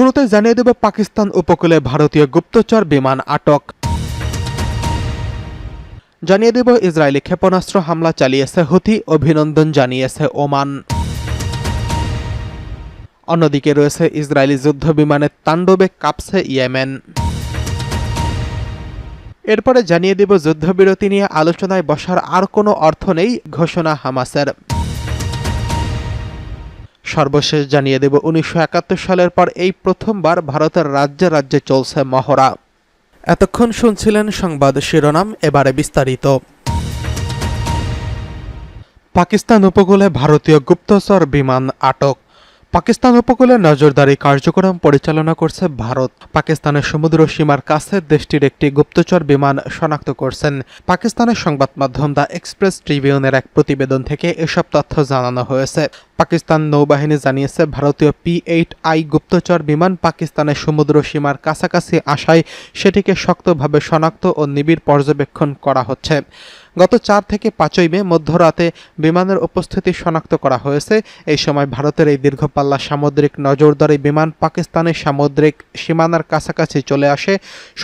শুরুতে জানিয়ে দেব পাকিস্তান উপকূলে ভারতীয় গুপ্তচর বিমান আটক। জানিয়ে দেব ইসরায়েলি ক্ষেপণাস্ত্র হামলা চালিয়েছে হুথি, অভিনন্দন জানিয়েছে ওমান। অন্যদিকে রয়েছে ইসরায়েলি যুদ্ধ বিমানের তাণ্ডবে কাঁপছে ইয়েমেন। এরপরে জানিয়ে দেব যুদ্ধবিরতি নিয়ে আলোচনায় বসার আর কোনো অর্থ নেই, ঘোষণা হামাসের। সর্বশেষ জানিয়ে দেব, উনিশশো একাত্তর সালের পর এই প্রথমবার ভারতের রাজ্যে রাজ্যে চলছে মহড়া। এতক্ষণ শুনছিলেন সংবাদ শিরোনাম, এবারে বিস্তারিত। পাকিস্তান উপকূলে ভারতীয় গুপ্তচর বিমান আটক। পাকিস্তান উপকূলে নজরদারি কার্যক্রম পরিচালনা করছে ভারত। পাকিস্তানের সমুদ্র সীমার কাছে দেশটির একটি গুপ্তচর বিমান শনাক্ত করছেন। পাকিস্তানের সংবাদ মাধ্যম দ্য এক্সপ্রেস ট্রিবিউনের এক প্রতিবেদন থেকে এসব তথ্য জানানো হয়েছে। পাকিস্তান নৌবাহিনী জানিয়েছে, ভারতীয় পি এইট আই গুপ্তচর বিমান পাকিস্তানের সমুদ্র সীমার কাছাকাছি আসায় সেটিকে শক্তভাবে শনাক্ত ও নিবিড় পর্যবেক্ষণ করা হচ্ছে। গত চার থেকে পাঁচই মে মধ্যরাতে বিমানের উপস্থিতি শনাক্ত করা হয়েছে। এই সময় ভারতের এই দীর্ঘপাল্লা সামুদ্রিক নজরদারি বিমান পাকিস্তানের সামুদ্রিক সীমানার কাছাকাছি চলে আসে।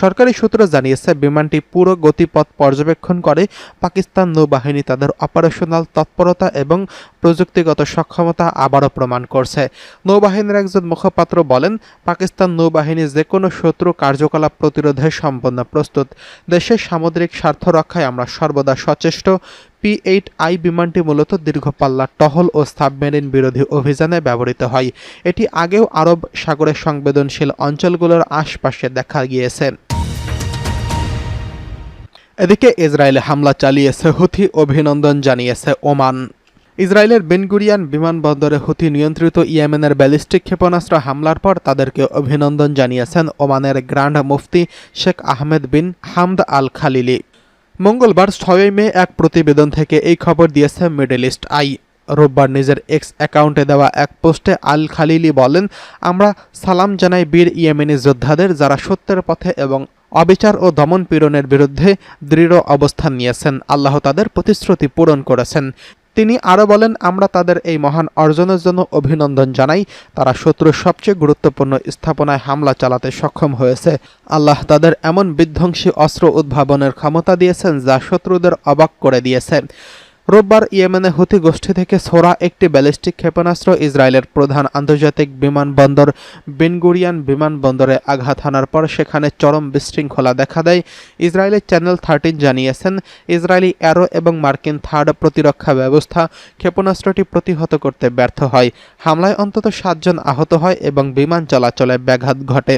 সরকারি সূত্র জানিয়েছে, বিমানটি পুরো গতিপথ পর্যবেক্ষণ করে পাকিস্তান নৌবাহিনী তাদের অপারেশনাল তৎপরতা এবং প্রযুক্তিগত সক্ষমতা আবারও প্রমাণ করছে। নৌবাহিনীর একজন মুখপাত্র বলেন, পাকিস্তান নৌবাহিনী যে কোনো শত্রু কার্যকলাপ প্রতিরোধে সম্পন্ন প্রস্তুত। দেশের সামুদ্রিক স্বার্থ রক্ষায় আমরা সর্বদা সচেষ্ট। পি এইট আই বিমানটি মূলত দীর্ঘপাল্লা টহল ও সাবমেরিন বিরোধী অভিযানে ব্যবহৃত হয়। এটি আগেও আরব সাগরের সংবেদনশীল অঞ্চলগুলোর আশপাশে দেখা গিয়েছে। এদিকে ইসরায়েলে হামলা চালিয়েছে হুথি অভিনন্দন জানিয়েছে ওমান। ইসরায়েলের বেনগুরিয়ান বিমানবন্দরে হুথি নিয়ন্ত্রিত ইয়েমেনের ব্যালিস্টিক ক্ষেপণাস্ত্র হামলার পর তাদেরকে অভিনন্দন জানিয়েছেন ওমানের grand mufti Sheikh Ahmed bin Hamad Al Khalili মঙ্গলবার ছয়ই মে এক প্রতিবেদন থেকে এই খবর দিয়েছে মিডল ইস্ট আই। রোববার নিজের এক্স অ্যাকাউন্টে দেওয়া এক পোস্টে আল খালিলি বলেন, আমরা সালাম জানাই বীর ইয়েমেনি যোদ্ধাদের যারা সত্যের পথে এবং অবিচার ও দমন পীড়নের বিরুদ্ধে দৃঢ় অবস্থান নিয়েছেন। আল্লাহ তাদের প্রতিশ্রুতি পূরণ করেছেন। তিনি আরও বলেন, আমরা তাদের এই মহান অর্জনের জন্য অভিনন্দন জানাই। তারা শত্রুর সবচেয়ে গুরুত্বপূর্ণ স্থাপনায় হামলা চালাতে সক্ষম হয়েছে। আল্লাহ তাদের এমন বিধ্বংসী অস্ত্র উদ্ভাবনের ক্ষমতা দিয়েছেন যা শত্রুদের অবাক করে দিয়েছে। রোববার ইয়েমেনে হুথি গোষ্ঠী থেকে ছোড়া একটি ব্যালিস্টিক ক্ষেপণাস্ত্র ইসরায়েলের প্রধান আন্তর্জাতিক বিমানবন্দর বেনগুরিয়ান বিমানবন্দরে আঘাত হানার পর সেখানে চরম বিশৃঙ্খলা দেখা দেয়। ইসরায়েলের চ্যানেল থার্টিন জানিয়েছেন, ইসরায়েলি অ্যারো এবং মার্কিন থার্ড প্রতিরক্ষা ব্যবস্থা ক্ষেপণাস্ত্রটি প্রতিহত করতে ব্যর্থ হয়। হামলায় অন্তত সাতজন আহত হয় এবং বিমান চলাচলে ব্যাঘাত ঘটে।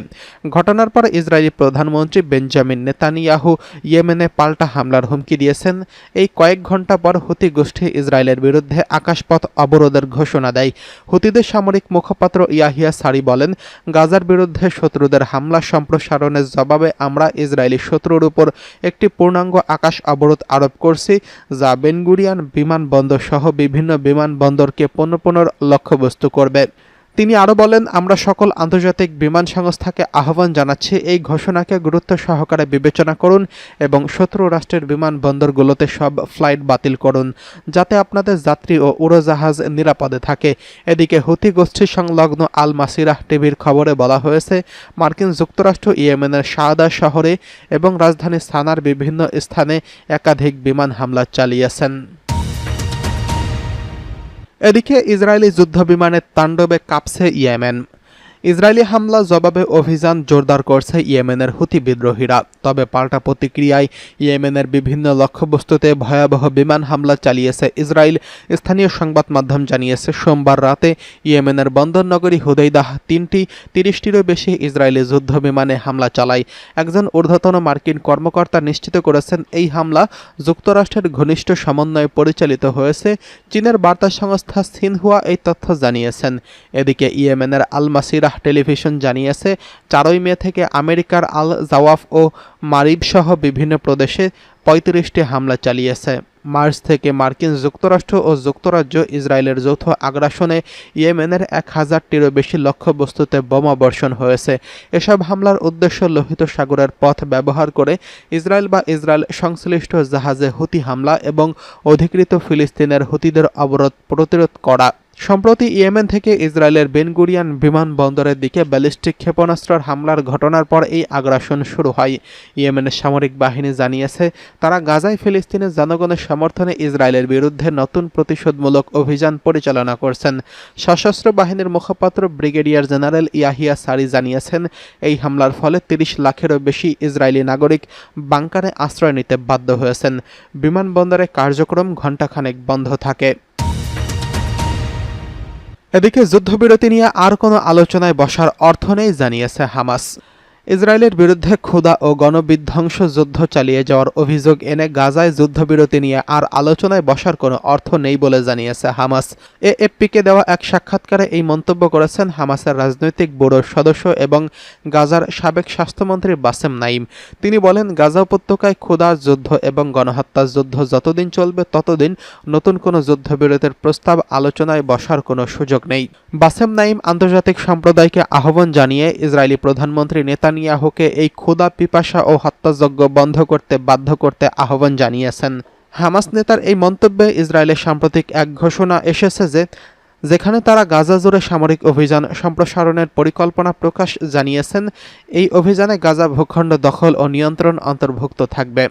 ঘটনার পর ইসরায়েলি প্রধানমন্ত্রী বেঞ্জামিন নেতানিয়াহু ইয়েমেনে পাল্টা হামলার হুমকি দিয়েছেন। এই কয়েক ঘণ্টা পর হুতি গোষ্ঠী ইসরায়েলের বিরুদ্ধে আকাশপথ অবরোধের ঘোষণা দেয়। হুতিদের সামরিক মুখপাত্র ইয়াহিয়া সারি বলেন, গাজার বিরুদ্ধে শত্রুদের হামলা সম্প্রসারণের জবাবে আমরা ইসরায়েলি শত্রুর উপর একটি পূর্ণাঙ্গ আকাশ অবরোধ আরোপ করছি, যা বেনগুরিয়ান বিমানবন্দর সহ বিভিন্ন বিমানবন্দরকে পণ্যপণ্যর লক্ষ্যবস্তু করবে। তিনি আরও বলেন, আমরা সকল আন্তর্জাতিক বিমান সংস্থাকে আহ্বান জানাচ্ছি, এই ঘোষণাকে গুরুত্ব সহকারে বিবেচনা করুন এবং শত্রু রাষ্ট্রের বিমানবন্দরগুলোতে সব ফ্লাইট বাতিল করুন, যাতে আপনাদের যাত্রী ও উড়োজাহাজ নিরাপদে থাকে। এদিকে হুতি গোষ্ঠী সংলগ্ন আল মাসিরাহ টিভির খবরে বলা হয়েছে, মার্কিন যুক্তরাষ্ট্র ইয়েমেনের শাহাদা শহরে এবং রাজধানী সানার বিভিন্ন স্থানে একাধিক বিমান হামলা চালিয়েছেন। এদিকে ইসরায়েলি যুদ্ধবিমানের তাণ্ডবে কাঁপছে ইয়েমেন। ইসরায়েলি হামলা জবাবে অভিযান জোরদার করছে ইয়েমেনের হুতি বিদ্রোহীরা। তবে পাল্টা প্রতিক্রিয়ায় ইয়েমেনের বিভিন্ন লক্ষ্যবস্তুতে ভয়াবহ বিমান হামলা চালিয়েছে ইসরায়েল। স্থানীয় সংবাদ মাধ্যম জানিয়েছে, সোমবার রাতে ইয়েমেনের বন্দরনগরী হুদৈদাহ তিনটি, তিরিশটিরও বেশি ইসরায়েলি যুদ্ধ বিমানে হামলা চালায়। একজন ঊর্ধ্বতন মার্কিন কর্মকর্তা নিশ্চিত করেছেন, এই হামলা যুক্তরাষ্ট্রের ঘনিষ্ঠ সমন্বয়ে পরিচালিত হয়েছে। চীনের বার্তা সংস্থা সিনহুয়া এই তথ্য জানিয়েছেন। এদিকে ইয়েমেনের আল মাসিরাহ টেলিভিশন জানিয়েছে, চারই মে থেকে আমেরিকার আল জাওয়াফ ও মারিব সহ বিভিন্ন প্রদেশে পঁয়ত্রিশটি হামলা চালিয়েছে। মার্চ থেকে মার্কিন যুক্তরাষ্ট্র ও যুক্তরাজ্য ইসরায়েলের যৌথ আগ্রাসনে ইয়েমেনের এক হাজারটিরও বেশি লক্ষ্যবস্তুতে বোমা বর্ষণ হয়েছে। এসব হামলার উদ্দেশ্য লোহিত সাগরের পথ ব্যবহার করে ইসরায়েল বা ইসরায়েল সংশ্লিষ্ট জাহাজে হুতি হামলা এবং অধিকৃত ফিলিস্তিনের হুতিদের অবরোধ প্রতিরোধ করা। সম্প্রতি ইয়েমেন থেকে ইসরায়েলের বেনগুরিয়ান বিমানবন্দরের দিকে ব্যালিস্টিক ক্ষেপণাস্ত্রের হামলার ঘটনার পর এই আগ্রাসন শুরু হয়। ইয়েমেনের সামরিক বাহিনী জানিয়েছে, তারা গাজায় ফিলিস্তিনের জনগণের সমর্থনে ইসরায়েলের বিরুদ্ধে নতুন প্রতিশোধমূলক অভিযান পরিচালনা করছেন। সশস্ত্র বাহিনীর মুখপাত্র ব্রিগেডিয়ার জেনারেল ইয়াহিয়া সারি জানিয়েছেন, এই হামলার ফলে তিরিশ লাখেরও বেশি ইসরায়েলি নাগরিক বাংকারে আশ্রয় নিতে বাধ্য হয়েছেন। বিমানবন্দরে কার্যক্রম ঘণ্টাখানেক বন্ধ থাকে। এদিকে যুদ্ধবিরতি নিয়ে আর কোনো আলোচনায় বসার অর্থ নেই জানিয়েছে হামাস। ইসরায়েলের বিরুদ্ধে ক্ষুদা ও গণবিধ্বংস যুদ্ধ চালিয়ে যাওয়ার অভিযোগ এনে গাজায় যুদ্ধবিরতি নিয়ে আর আলোচনায় বসার কোনো অর্থ নেই বলে জানিয়েছে হামাস। এএফপিকে দেওয়া এক সাক্ষাৎকারে এই মন্তব্য করেছেন হামাসের রাজনৈতিক ব্যুরোর সদস্য এবং গাজার সাবেক স্বাস্থ্যমন্ত্রী বাসেম নাইম তিনি বলেন, গাজা উপত্যকায় ক্ষুধা যুদ্ধ এবং গণহত্যার যুদ্ধ যতদিন চলবে ততদিন নতুন কোনো যুদ্ধবিরতির প্রস্তাব আলোচনায় বসার কোনো সুযোগ নেই। বাসেম নাইম আন্তর্জাতিক সম্প্রদায়কে আহ্বান জানিয়ে ইসরায়েলি প্রধানমন্ত্রী নেতানিয়াহুকে এই ক্ষুদা পিপাসা ও হত্যাযজ্ঞ বন্ধ করতে বাধ্য করতে আহ্বান জানিয়েছেন। হামাস নেতার এই মন্তব্যে ইসরায়েলের সাম্প্রতিক এক ঘোষণা এসেছে যে, যেখানে তারা গাজা জুড়ে সামরিক অভিযান সম্প্রসারণের পরিকল্পনা প্রকাশ জানিয়েছেন, এই অভিযানে গাজা ভূখণ্ড দখল ও নিয়ন্ত্রণ অন্তর্ভুক্ত থাকবে।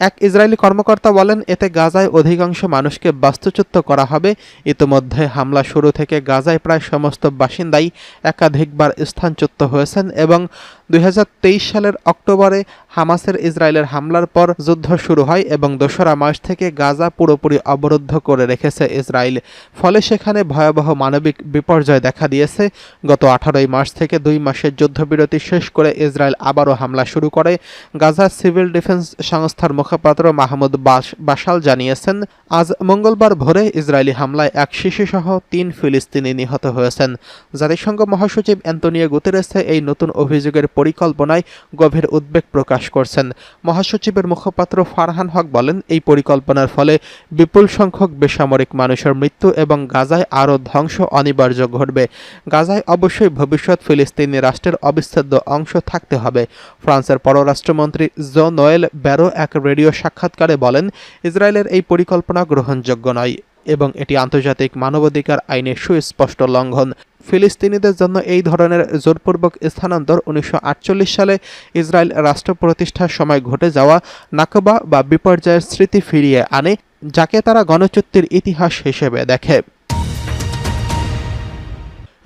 এক ইসরায়েলি কর্মকর্তা বলেন, এতে গাজায় অধিকাংশ মানুষকে বাস্তুচ্যুত করা হবে। ইতিমধ্যে হামলা শুরু থেকে গাজায় প্রায় সমস্ত বাসিন্দাই একাধিকবার স্থানচ্যুত হয়েছেন এবং দুই হাজার তেইশ সালের অক্টোবরে হামাসের ইসরায়েলের হামলার পর যুদ্ধ শুরু হয় এবং দোসরা মাস থেকে গাজা পুরোপুরি অবরুদ্ধ করে রেখেছে ইসরায়েল। ফলে সেখানে ভয়াবহ মানবিক বিপর্যয় দেখা দিয়েছে। গত আঠারোই মার্চ থেকে দুই মাসের যুদ্ধবিরতি শেষ করে ইসরায়েল আবারও হামলা শুরু করে। গাজার সিভিল ডিফেন্স সংস্থার মুখপাত্র মাহমুদ বাস বাসাল জানিয়েছেন, আজ মঙ্গলবার ভোরে ইসরায়েলি হামলায় এক শিশুসহ তিন ফিলিস্তিনি নিহত হয়েছেন। জাতিসংঘ মহাসচিব অ্যান্তনিও গুতেরেসে এই নতুন অভিযোগের পরিকল্পনায় গভীর উদ্বেগ প্রকাশ করছেন। মহাসচিবের মুখপাত্র ফারহান হক বলেন, এই পরিকল্পনার ফলে বিপুল সংখ্যক বেসামরিক মানুষের মৃত্যু এবং গাজায় আরও ধ্বংস অনিবার্য ঘটবে। গাজায় অবশ্যই ভবিষ্যৎ ফিলিস্তিনি রাষ্ট্রের অবিচ্ছেদ্য অংশ থাকতে হবে। ফ্রান্সের পররাষ্ট্রমন্ত্রী জো নোয়েল ব্যারো এক রেডিও সাক্ষাৎকারে বলেন, ইসরায়েলের এই পরিকল্পনা গ্রহণযোগ্য নয়। এবং এটি আন্তর্জাতিক মানবাধিকার আইনের সুস্পষ্ট লঙ্ঘন। ফিলিস্তিনিদের জন্য এই ধরনের জোরপূর্বক স্থানান্তর উনিশশো আটচল্লিশ সালে ইসরায়েল রাষ্ট্র প্রতিষ্ঠার সময় ঘটে যাওয়া নাকবা বা বিপর্যয়ের স্মৃতি ফিরিয়ে আনে, যাকে তারা গণচুক্তির ইতিহাস হিসেবে দেখে।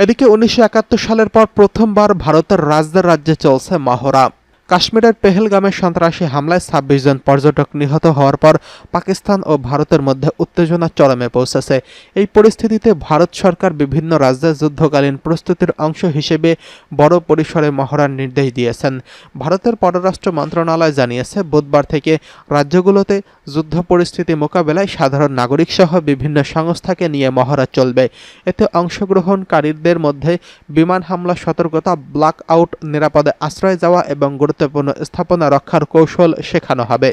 এদিকে উনিশশো একাত্তর সালের পর প্রথমবার ভারতের রাজদার রাজ্যে চলছে মহড়া। কাশ্মীরের পেহেলগামে সন্ত্রাসী হামলায় ছাব্বিশ জন পর্যটক নিহত হওয়ার পর পাকিস্তান ও ভারতের মধ্যে উত্তেজনা চরমে পৌঁছেছে। এই পরিস্থিতিতে ভারত সরকার বিভিন্ন রাজ্যের যুদ্ধকালীন প্রস্তুতির অংশ হিসেবে বড় পরিসরে মহড়ার নির্দেশ দিয়েছেন। ভারতের পররাষ্ট্র মন্ত্রণালয় জানিয়েছে, বুধবার থেকে রাজ্যগুলোতে যুদ্ধ পরিস্থিতি মোকাবেলায় সাধারণ নাগরিক সহ বিভিন্ন সংস্থাকে নিয়ে মহড়া চলবে। এতে অংশগ্রহণকারীদের মধ্যে বিমান হামলা, সতর্কতা ব্ল্যাক আউট নিরাপদে আশ্রয় যাওয়া এবং গুরুত্বপূর্ণ স্থাপনা রক্ষার কৌশল শেখানো হবে।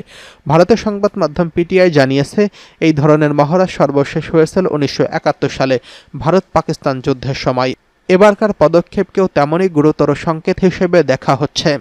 ভারতের সংবাদ মাধ্যম পিটিআই জানিয়েছে, এই ধরনের মহড়া সর্বশেষ হয়েছিল উনিশশো একাত্তর সালে ভারত পাকিস্তান যুদ্ধের সময়। এবারকার পদক্ষেপকেও তেমনই গুরুতর সংকেত হিসেবে দেখা হচ্ছে।